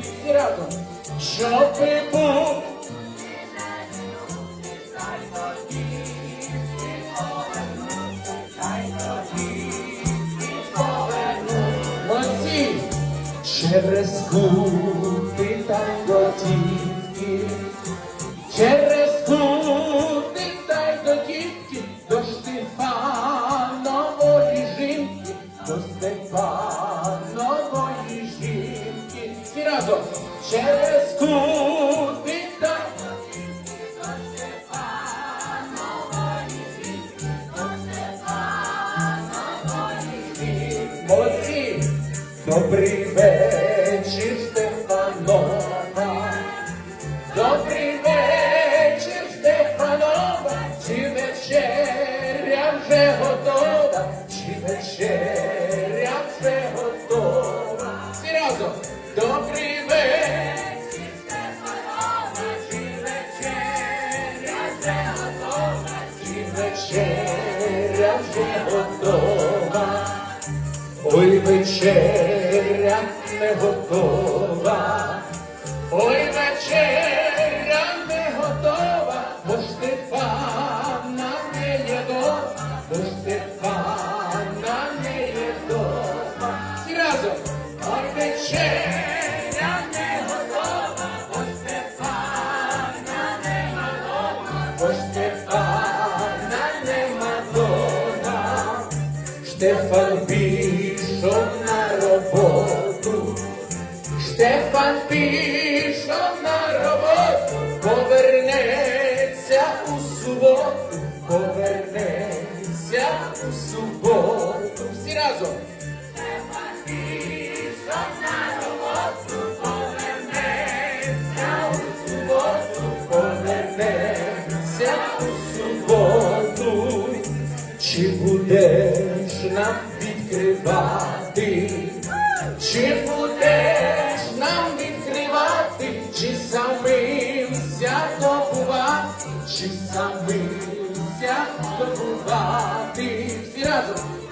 Всі разом. Щоб ти був. Молодці. Через кути танкотівки, через разом. Через кути жінки. Молодці. Добрий вечір, Стефанова. Добрий вечір, Стефанова. Чи вечеря вже готова? Чи вечеря Ой, вечеря не готова, ой, вечеря не готова, бо Стефана не є дома, бо Стефана не є дома. Всі разом. Ой, вечеря не готова, бо Стефана не готова, бо Стефана нема дома. Штефан пішов на роботу, Штефан пішов на роботу, повернеться у суботу, повернеться у суботу. Всі разом. Штефан пішов на роботу, повернеться у суботу, повернеться у суботу. Чи будеш нам відкривати? Чи будеш нам відкривати? Чи самим здобувати? Чи самим здобувати? Всі разом.